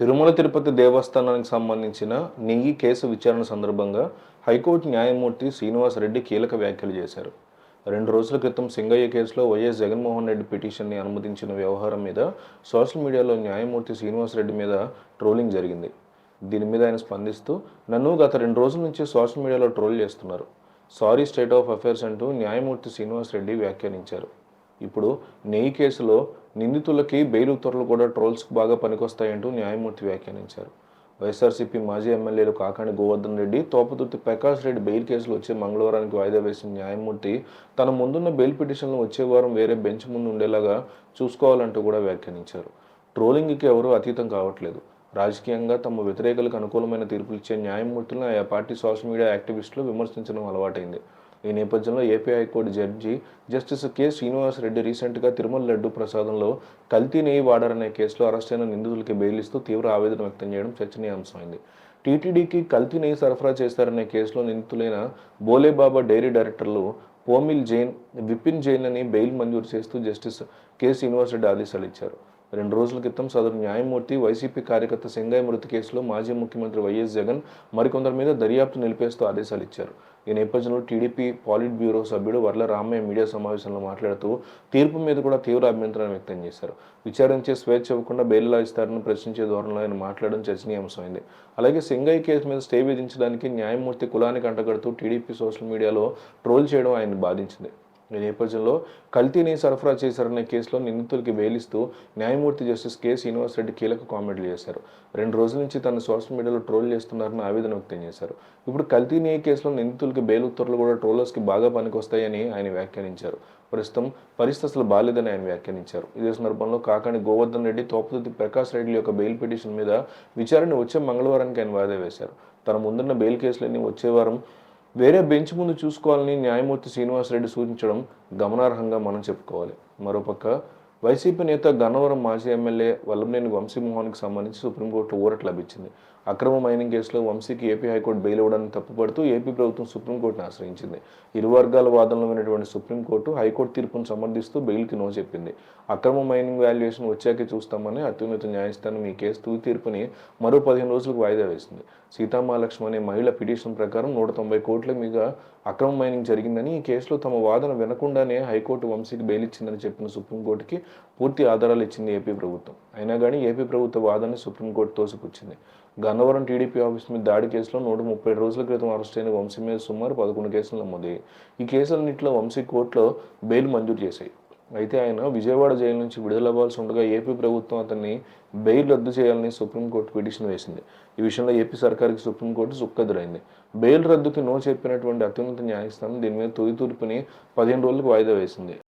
తిరుమల తిరుపతి దేవస్థానానికి సంబంధించిన నెయ్యి కేసు విచారణ సందర్భంగా హైకోర్టు న్యాయమూర్తి శ్రీనివాస్ రెడ్డి కీలక వ్యాఖ్యలు చేశారు. రెండు రోజుల క్రితం సింగయ్య కేసులో వైఎస్ జగన్మోహన్ రెడ్డి పిటిషన్ని అనుమతించిన వ్యవహారం మీద సోషల్ మీడియాలో న్యాయమూర్తి శ్రీనివాస్ రెడ్డి మీద ట్రోలింగ్ జరిగింది. దీని మీద ఆయన స్పందిస్తూ నన్ను గత రెండు రోజుల నుంచి సోషల్ మీడియాలో ట్రోల్ చేస్తున్నారు. సారీ స్టేట్ ఆఫ్ అఫైర్స్ అంటూ న్యాయమూర్తి శ్రీనివాస్ రెడ్డి వ్యాఖ్యానించారు. ఇప్పుడు నెయ్యి కేసులో నిందితులకి బెయిల్ ఉత్తర్వులు కూడా ట్రోల్స్కి బాగా పనికొస్తాయంటూ న్యాయమూర్తి వ్యాఖ్యానించారు. వైఎస్ఆర్సీపీ మాజీ ఎమ్మెల్యేలు కాకాణి గోవర్ధన్ రెడ్డి తోపతుర్తి ప్రకాష్ రెడ్డి బెయిల్ కేసులు వచ్చే మంగళవారానికి వాయిదా వేసిన న్యాయమూర్తి తన ముందున్న బెయిల్ పిటిషన్లు వచ్చే వారం వేరే బెంచ్ ముందు ఉండేలాగా చూసుకోవాలంటూ కూడా వ్యాఖ్యానించారు. ట్రోలింగ్కి ఎవరూ అతీతం కావట్లేదు. రాజకీయంగా తమ వ్యతిరేకులకు అనుకూలమైన తీర్పులు ఇచ్చే న్యాయమూర్తులను ఆయా పార్టీ సోషల్ మీడియా యాక్టివిస్టులు విమర్శించడం అలవాటైంది. ఈ నేపథ్యంలో AP high court judge justice K Srinivas Reddy రీసెంట్గా తిరుమల లడ్డు ప్రసాదంలో కల్తీ నెయ్యి వాడారనే కేసులో అరెస్ట్ అయిన నిందితులకి బెయిల్ ఇస్తూ తీవ్ర ఆవేదన వ్యక్తం చేయడం చర్చనీయాంశమైంది. టీటీడీకి కల్తీ నెయ్యి సరఫరా చేశారనే కేసులో నిందితులైన బోలేబాబా డైరీ డైరెక్టర్లు పోమిల్ జైన్ విపిన్ జైన్ అని బెయిల్ మంజూరు చేస్తూ జస్టిస్ కె శ్రీనివాస్ రెడ్డి ఆదేశాలు ఇచ్చారు. రెండు రోజుల క్రితం సదరు న్యాయమూర్తి వైసీపీ కార్యకర్త సింగయ్య మృతి కేసులో మాజీ ముఖ్యమంత్రి వైఎస్ జగన్ మరికొందరి మీద దర్యాప్తు నిలిపేస్తూ ఆదేశాలు ఇచ్చారు. ఈ నేపథ్యంలో టీడీపీ పాలిట్ బ్యూరో సభ్యుడు వర్ల రామయ్య మీడియా సమావేశంలో మాట్లాడుతూ తీర్పు మీద కూడా తీవ్ర అభ్యంతరాన్ని వ్యక్తం చేశారు. విచారించే స్వేచ్ఛ ఇవ్వకుండా బెయిల్ ఇస్తారని ప్రశ్నించే ధోరణిలో ఆయన మాట్లాడడం చర్చనీయాంశమైంది. అలాగే సింగయ్య కేసు మీద స్టే విధించడానికి న్యాయమూర్తి కులానికి అంటగడుతూ టీడీపీ సోషల్ మీడియాలో ట్రోల్ చేయడం ఆయన బాధించింది. ఈ నేపథ్యంలో కల్తీని సరఫరా చేశారనే కేసులో నిందితులకి వేలిస్తూ న్యాయమూర్తి జస్టిస్ కె శ్రీనివాస్ రెడ్డి కీలక కామెంట్లు చేశారు. రెండు రోజుల నుంచి తన సోషల్ మీడియాలో ట్రోల్ చేస్తున్నారని ఆవేదన వ్యక్తం చేశారు. ఇప్పుడు కల్తీని కేసులో నిందితులకి బెయిల్ ఉత్తర్వులు కూడా ట్రోలర్స్కి బాగా పనికొస్తాయని ఆయన వ్యాఖ్యానించారు. ప్రస్తుతం పరిస్థితి అసలు బాలేదని ఆయన వ్యాఖ్యానించారు. ఇదే సందర్భంలో కాకాని గోవర్ధన్ రెడ్డి తోపతుర్తి ప్రకాష్ రెడ్డి యొక్క బెయిల్ పిటిషన్ మీద విచారణ వచ్చే మంగళవారానికి ఆయన వాయిదా వేశారు. తన ముందున్న బెయిల్ కేసులన్నీ వచ్చే వారం వేరే బెంచ్ ముందు చూసుకోవాలని న్యాయమూర్తి శ్రీనివాసరెడ్డి సూచించడం గమనార్హంగా మనం చెప్పుకోవాలి. మరోపక్క వైసీపీ నేత గన్నవరం మాజీ ఎమ్మెల్యే వల్లభనేని వంశీమోహన్కి సంబంధించి సుప్రీంకోర్టులో ఊరట్ లభించింది. అక్రమ మైనింగ్ కేసులో వంశీకి ఏపీ హైకోర్టు బెయిల్ ఇవ్వడానికి తప్పుపడుతూ ఏపీ ప్రభుత్వం సుప్రీంకోర్టును ఆశ్రయించింది. ఇరు వర్గాల వాదనలు వినటువంటి సుప్రీంకోర్టు హైకోర్టు తీర్పును సమర్థిస్తూ బెయిల్కి నో చెప్పింది. అక్రమ మైనింగ్ వాల్యుయేషన్ వచ్చాకే చూస్తామని అత్యున్నత న్యాయస్థానం ఈ కేసు తుది తీర్పుని మరో పదిహేను రోజులకు వాయిదా వేసింది. సీతామహాలక్ష్మి అనే మహిళ పిటిషన్ ప్రకారం నూట తొంభై కోట్ల మీద అక్రమ మైనింగ్ జరిగిందని ఈ కేసులో తమ వాదన వినకుండానే హైకోర్టు వంశీకి బెయిల్ ఇచ్చిందని చెప్పిన సుప్రీంకోర్టుకి పూర్తి ఆధారాలు ఇచ్చింది ఏపీ ప్రభుత్వం. అయినా కానీ ఏపీ ప్రభుత్వ వాదనని సుప్రీంకోర్టు తోసిపుచ్చింది. గన్నవరం టీడీపీ ఆఫీస్ మీద దాడి కేసులో నూట ముప్పై రోజుల క్రితం అరెస్ట్ అయిన వంశీ మీద సుమారు పదకొండు కేసులు నమోదయ్యాయి. ఈ కేసులన్నింటిలో వంశీ కోర్టులో బెయిల్ మంజూరు చేశాయి. అయితే ఆయన విజయవాడ జైలు నుంచి విడుదలవ్వాల్సి ఉండగా ఏపీ ప్రభుత్వం అతన్ని బెయిల్ రద్దు చేయాలని సుప్రీంకోర్టు పిటిషన్ వేసింది. ఈ విషయంలో ఏపీ సర్కార్కి సుప్రీంకోర్టు సుక్కదురైంది. బెయిల్ రద్దుకి నో చెప్పినటువంటి అత్యున్నత న్యాయస్థానం దీని మీద తొలి తూర్పుని పదిహేను రోజులకు వాయిదా వేసింది.